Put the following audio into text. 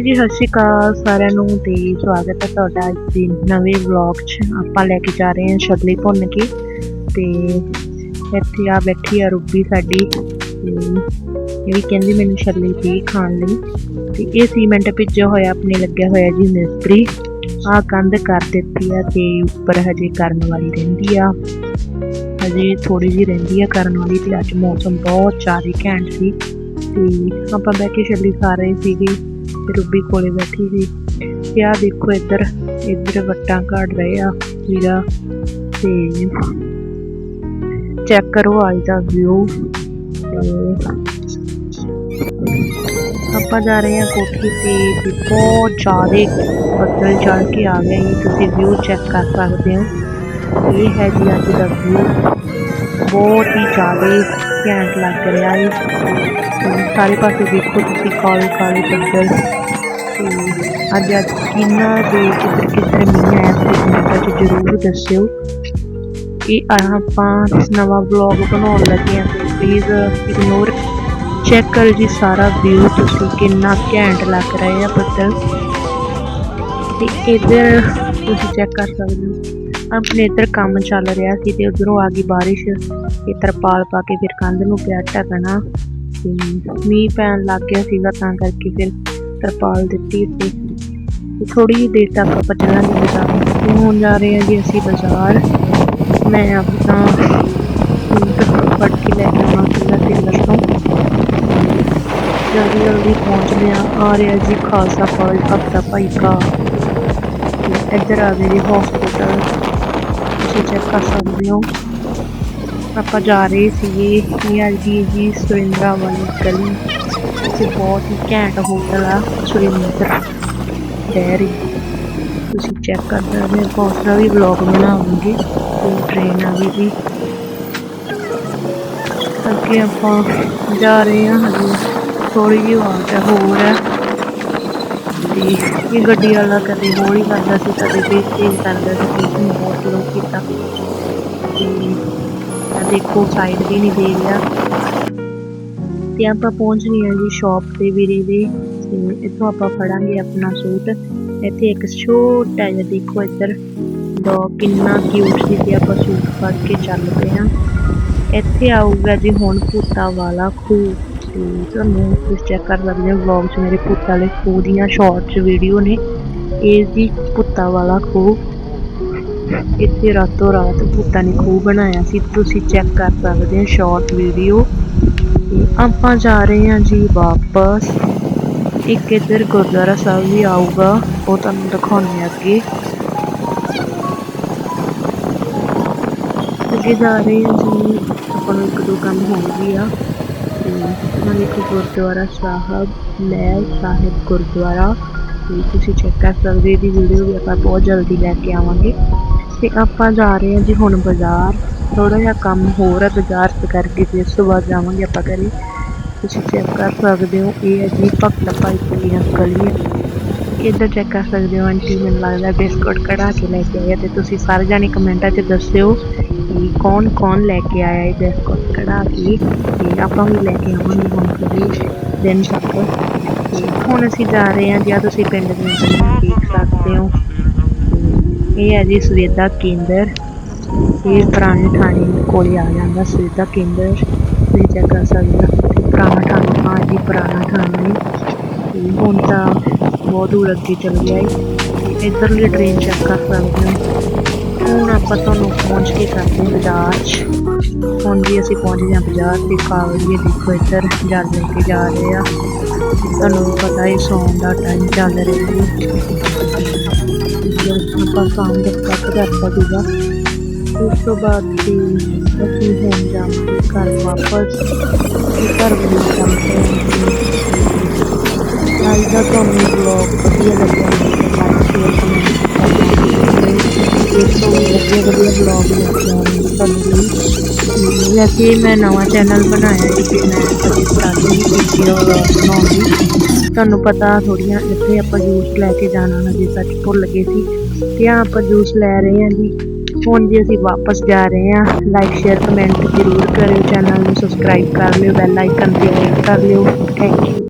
Hello ਜੀ, ਸਤਿ ਸ਼੍ਰੀ ਅਕਾਲ ਸਾਰਿਆਂ ਨੂੰ ਤੇ ਸਵਾਗਤ ਹੈ ਤੁਹਾਡਾ ਅੱਜ ਦੇ ਨਵੇਂ ਵਲੌਗ 'ਚ। ਆਪਾਂ ਲੈ ਕੇ ਜਾ ਰਹੇ ਹਾਂ ਛੱਲੀ ਭੁੰਨ ਕੇ ਤੇ ਇੱਥੇ ਆ ਬੈਠੀ ਆ ਰੂਬੀ ਸਾਡੀ ਤੇ ਇਹ ਵੀ ਕਹਿੰਦੀ ਮੈਨੂੰ ਛੱਲੀ ਦੇ ਖਾਣ ਲਈ। ਤੇ ਇਹ ਸੀਮੈਂਟ ਭਿੱਜਿਆ ਹੋਇਆ, ਆਪਣੇ ਲੱਗਿਆ ਹੋਇਆ ਜੀ ਮਿਸਤਰੀ। ਆ ਕੰਧ ਕਰ ਦਿੱਤੀ ਆ ਤੇ ਉੱਪਰ ਹਜੇ ਕਰਨ ਵਾਲੀ ਰਹਿੰਦੀ ਆ। ਹਜੇ ਥੋੜੀ ਜਿਹੀ ਰਹਿੰਦੀ ਆ ਕਰਨ ਵਾਲੀ ਤੇ ਅੱਜ ਮੌਸਮ ਬਹੁਤ ਜ਼ਿਆਦਾ ਘੈਂਟ ਸੀ। ਤੇ ਆਪਾਂ ਬਹਿ ਕੇ ਛੱਲੀ ਖਾ ਰਹੇ ਸੀਗੇ। ਰੂਬੀ ਕੋਲੇ ਬੈਠੀ ਸੀ ਤੇ ਆ ਦੇਖੋ ਇੱਧਰ ਇੱਧਰ ਵੱਟਾਂ ਕੱਢ ਰਹੇ ਆ, ਵੀਰਾ ਤੇ ਚੈੱਕ ਕਰੋ ਅੱਜ ਦਾ ਵਿਊ ਤੇ ਆਪਾਂ ਜਾ ਰਹੇ ਹਾਂ ਕੋਠੀ ਤੇ ਤੇ ਬਹੁਤ ਜ਼ਿਆਦਾ ਬੱਦਲ ਚੜ ਕੇ ਆ ਗਏ ਜੀ। ਤੁਸੀਂ ਵਿਊ ਚੈੱਕ ਕਰ ਸਕਦੇ ਹੋ। ਇਹ ਹੈ ਜੀ ਅੱਜ ਦਾ ਵਿਊ ਬਹੁਤ ਹੀ ਜ਼ਿਆਦਾ ਘੈਂਟ ਲੱਗ ਰਿਹਾ ਹੈ। ਸਾਰੇ ਪਾਸੇ ਦੇਖੋ ਤੁਸੀਂ ਕਾਲੇ ਕਾਲੇ ਬੱਦਲ ਤੇ ਅੱਜ ਅੱਜ ਕਿੰਨਾ ਦੇ ਕਿੱਧਰ ਕਿੱਧਰ ਮੀਂਹ ਆਇਆ ਤੇ ਕਮੈਂਟਾਂ 'ਚ ਜ਼ਰੂਰ ਦੱਸਿਓ। ਕਿ ਆਪਾਂ ਨਵਾਂ ਵਲੌਗ ਬਣਾਉਣ ਲੱਗੇ ਹਾਂ ਤੇ ਪਲੀਜ਼ ਇਗਨੋਰ ਚੈੱਕ ਕਰੋ ਜੀ ਸਾਰਾ ਵਿਊ ਤੁਸੀਂ ਕਿੰਨਾ ਘੈਂਟ ਲੱਗ ਰਿਹਾ ਹੈ ਬੱਦਲ ਤੇ ਇੱਧਰ ਤੁਸੀਂ ਚੈੱਕ ਕਰ ਸਕਦੇ ਹੋ। ਆਪਣੇ ਇੱਧਰ ਕੰਮ ਚੱਲ ਰਿਹਾ ਸੀ ਤੇ ਉਧਰੋਂ ਆ ਗਈ ਬਾਰਿਸ਼। ਤੇ ਤਰਪਾਲ ਪਾ ਕੇ ਫਿਰ ਕੰਧ ਨੂੰ ਪਿਆ ਢਕਣਾ। ਤੇ ਮੀਂਹ ਪੈਣ ਲੱਗ ਗਿਆ ਸੀਗਾ ਤਾਂ ਕਰਕੇ ਫਿਰ ਤਰਪਾਲ ਦਿੱਤੀ ਤੇ ਥੋੜੀ ਜਿਹੀ ਦੇਰ ਤੱਕ ਆਪਾਂ ਚੱਲਾਂਗੇ ਬਾਜ਼ਾਰ ਹੁਣ ਜਾ ਰਹੇ ਹਾਂ ਜੀ ਅਸੀਂ ਬਾਜ਼ਾਰ? ਮੈਂ ਆਪਣਾ ਸੂਟ ਫੜ ਕੇ ਲੈ ਕੇ ਆਉਣਾ ਸੀਗਾ ਟੇਲਰ ਤੋਂ। ਜਲਦੀ ਜਲਦੀ ਪਹੁੰਚਦੇ ਆ ਆ ਰਿਹਾ ਜੀ ਖਾਲਸਾ ਕਾਲਜ ਹਫਤਾ ਭਾਈ ਕਾ। ਇੱਧਰ ਆ ਗਏ ਜੀ ਹਸਪੀਟਲ ਤੁਸੀਂ ਚੈੱਕ ਕਰ ਸਕਦੇ ਹੋ। ਆਪਾਂ ਜਾ ਰਹੇ ਸੀਗੇ ਨੀਅਰ ਜੀ ਜੀ ਸੁਰਿੰਦਰਾ ਵਾਲੀ ਗਲੀ ਤੇ ਬਹੁਤ ਹੀ ਘੈਂਟ ਹੋਟਲ ਆ, ਸੁਰਿੰਦਰ ਡੈਰੀ ਤੁਸੀਂ ਚੈੱਕ ਕਰ ਸਕਦੇ ਹੋ ਬਹੁਤ ਸਾਰਾ ਵੀ ਵਲੌਗ ਬਣਾਵਾਂਗੇ, ਤੇ ਟ੍ਰੇਨ ਆ ਗਈ ਜੀ ਅੱਗੇ ਆਪਾਂ ਜਾ ਰਹੇ ਹਾਂ, ਹਜੇ ਥੋੜੀ ਜਿਹੀ ਆਵਾਜ਼ ਹੈ ਹੋਰ ਹੈ ਤੇ ਇਹ ਗੱਡੀ ਵਾਲਾ ਕਦੇ ਹੌਲੀ ਕਰਦਾ ਸੀ, ਕਦੇ ਤੇਜ਼ ਤੇਜ਼ ਕਰਦਾ ਸੀ ਤੇ ਇਸਨੂੰ ਬਹੁਤ ਸਲੋ ਕੀਤਾ। ਤੇ ਦੇਖੋ ਸਾਈਡ ਵੀ ਨਹੀਂ ਦੇ ਰਿਹਾ ਤੇ ਆਪਾਂ ਪਹੁੰਚ ਗਏ ਹਾਂ ਜੀ ਸ਼ਾਪ ਤੇ ਵੀਰੇ ਦੇ, ਤੇ ਇੱਥੋਂ ਆਪਾਂ ਫੜਾਂਗੇ ਆਪਣਾ ਸੂਟ। ਇੱਥੇ ਇੱਕ ਛੋਟਾ ਜਿਹਾ ਦੇਖੋ ਇੱਧਰ ਡੌਗ ਕਿੰਨਾ ਕਿਊਟ ਸੀ ਤੇ ਆਪਾਂ ਸੂਟ ਫੜ ਕੇ ਚੱਲ ਪਏ ਹਾਂ। ਇੱਥੇ ਆਊਗਾ ਜੀ ਹੁਣ ਭੂਤਾ ਵਾਲਾ ਖੂਹ। ਤੇ ਤੁਹਾਨੂੰ ਤੁਸੀਂ ਚੈੱਕ ਕਰ ਸਕਦੇ ਹੋ ਵਲੌਗ 'ਚ ਮੇਰੇ ਪੁੱਤਾਂ ਵਾਲੇ ਖੂਹ ਦੀਆਂ ਸ਼ਾਰਟਸ ਵੀਡੀਓ ਨੇ। ਇਹ ਜੀ ਪੁੱਤਾਂ ਵਾਲਾ ਖੂਹ। ਇੱਥੇ ਰਾਤੋਂ ਰਾਤ ਭੂਤਾਂ ਨੇ ਖੂਹ ਬਣਾਇਆ ਸੀ, ਤੁਸੀਂ ਚੈੱਕ ਕਰ ਸਕਦੇ ਹੋ ਸ਼ਾਰਟ ਵੀਡੀਓ ਤੇ ਆਪਾਂ ਜਾ ਰਹੇ ਹਾਂ ਜੀ ਵਾਪਸ। ਇੱਕ ਇੱਧਰ ਗੁਰਦੁਆਰਾ ਸਾਹਿਬ ਵੀ ਆਊਗਾ, ਉਹ ਤੁਹਾਨੂੰ ਦਿਖਾਉਣੇ ਅੱਗੇ। ਅੱਗੇ ਜਾ ਰਹੇ ਹਾਂ ਜੀ, ਆਪਾਂ ਨੂੰ ਇੱਕ ਦੋ ਕੰਮ ਹੋ ਵੀ ਆ। ਇੱਕ ਗੁਰਦੁਆਰਾ ਸਾਹਿਬ ਮਹਿਲ ਸਾਹਿਬ ਗੁਰਦੁਆਰਾ, ਤੇ ਤੁਸੀਂ ਚੈੱਕ ਕਰ ਸਕਦੇ ਦੀ ਵੀਡੀਓ ਵੀ ਆਪਾਂ ਬਹੁਤ ਜਲਦੀ ਲੈ ਕੇ ਆਵਾਂਗੇ। ਤੇ ਆਪਾਂ ਜਾ ਰਹੇ ਹਾਂ ਜੀ ਹੁਣ ਬਾਜ਼ਾਰ ਥੋੜਾ ਜਿਹਾ ਕੰਮ ਹੋਰ ਹੈ ਬਾਜ਼ਾਰ ਤੇ ਕਰਕੇ ਫਿਰ ਉਸ ਜਾਵਾਂਗੇ ਆਪਾਂ ਘਰੇ। ਤੁਸੀਂ ਚੈੱਕ ਕਰ ਸਕਦੇ ਹੋ, ਇਹ ਹੈ ਜੀ ਭਗਤ ਭਾਈ ਦੀਆਂ ਗਲੀਆਂ। ਇੱਧਰ ਚੈੱਕ ਕਰ ਸਕਦੇ ਹੋ, ਆਂਟੀ ਮੈਨੂੰ ਲੱਗਦਾ ਬਿਸਕੁਟ ਕਢਾ ਕੇ ਲੈ ਕੇ ਆਇਆ ਤੇ ਤੁਸੀਂ ਸਾਰੇ ਜਾਣੇ ਕਮੈਂਟਾਂ 'ਚ ਦੱਸਿਓ ਕਿ ਕੌਣ ਕੌਣ ਲੈ ਕੇ ਆਇਆ ਇਹ ਬਿਸਕੁਟ ਕਢਾ ਕੇ ਤੇ ਆਪਾਂ ਵੀ ਲੈ ਕੇ ਆਵਾਂਗੇ ਹੁਣ ਕਦੇ ਦਿਨ ਤੱਕ। ਤੇ ਹੁਣ ਅਸੀਂ ਜਾ ਰਹੇ ਹਾਂ ਜਾਂ ਤੁਸੀਂ ਪਿੰਡ ਦੇ ਵਿੱਚ ਦੇਖ ਸਕਦੇ ਹੋ। ਇਹ ਹੈ ਜੀ ਸਵੇਦਾ ਕੇਂਦਰ। ਇਹ ਪੁਰਾਣੇ ਥਾਣੇ ਕੋਲ ਆ ਜਾਂਦਾ ਸਵੇਦਾ ਕੇਂਦਰ। ਤੁਸੀਂ ਚੈੱਕ ਕਰ ਸਕਦੇ ਹੋ, ਪੁਰਾਣਾ ਥਾਣਾ ਹਾਂ ਜੀ ਪੁਰਾਣਾ ਥਾਣਾ ਹੁਣ ਤਾਂ ਬਹੁਤ ਦੂਰ ਅੱਗੇ ਚਲ ਗਿਆ ਹੈ ਤੇ ਇੱਧਰਲੀ ਟ੍ਰੇਨ ਚੈੱਕ ਕਰ ਸਕਦੇ ਹੋ। ਹੁਣ ਆਪਾਂ ਤੁਹਾਨੂੰ ਪਹੁੰਚ ਕੇ ਕਰਦੇ ਹਾਂ ਬਾਜ਼ਾਰ 'ਚ ਹੁਣ ਵੀ ਅਸੀਂ ਪਹੁੰਚ ਗਏ ਹਾਂ ਬਾਜ਼ਾਰ ਤੇ ਕਾਵੜੀਏ ਦੇਖੋ ਇੱਧਰ ਜਲ ਲੈ ਕੇ ਜਾ ਰਹੇ ਆ। ਤੁਹਾਨੂੰ ਪਤਾ ਹੈ ਸੌਣ ਦਾ ਟਾਈਮ ਚੱਲ ਰਿਹਾ ਹੈ। ਆਪਾਂ ਕੰਮ ਦਾ ਕੱਟ ਕਰਤਾ ਸੀਗਾ, ਉਸ ਤੋਂ ਬਾਅਦ ਵੀ ਅਸੀਂ ਹੁਣ ਜਾਵਾਂਗੇ ਘਰ ਵਾਪਸ। ਘਰ ਵੀ ਕੰਮ ਕਰਾਂਗੇ ਵੀ ਵਧੀਆ ਵਧੀਆ ਵਲੌਗ ਲੈ ਕੇ ਆਉਂਗੀ ਤੁਹਾਨੂੰ ਲਈ ਵੈਸੇ ਮੈਂ ਨਵਾਂ ਚੈਨਲ ਬਣਾਇਆ ਹੈ ਕਿ ਮੈਂ ਅਜੇ ਸਟਾਰਟਿੰਗ ਵੀਡੀਓ ਬਣਾਉਂਗੀ ਤੁਹਾਨੂੰ ਪਤਾ ਥੋੜੀਆਂ ਇੱਥੇ ਆਪਾਂ ਜੂਸ ਲੈ ਕੇ ਜਾਣਾ ਹਜੇ ਸੱਚ ਭੁੱਲ ਗਏ ਸੀ ਤੇ ਆ ਆਪਾਂ ਜੂਸ ਲੈ ਰਹੇ ਹਾਂ ਜੀ ਹੁਣ ਜੀ ਅਸੀਂ ਵਾਪਸ ਜਾ ਰਹੇ ਹਾਂ ਲਾਈਕ ਸ਼ੇਅਰ ਕਮੈਂਟ ਜ਼ਰੂਰ ਕਰਿਓ ਚੈਨਲ ਨੂੰ ਸਬਸਕ੍ਰਾਈਬ ਕਰ ਲਿਓ ਬੈਲ ਆਈਕਨ ਤੇ ਕਲਿੱਕ ਕਰ ਲਿਓ ਥੈਂਕ ਯੂ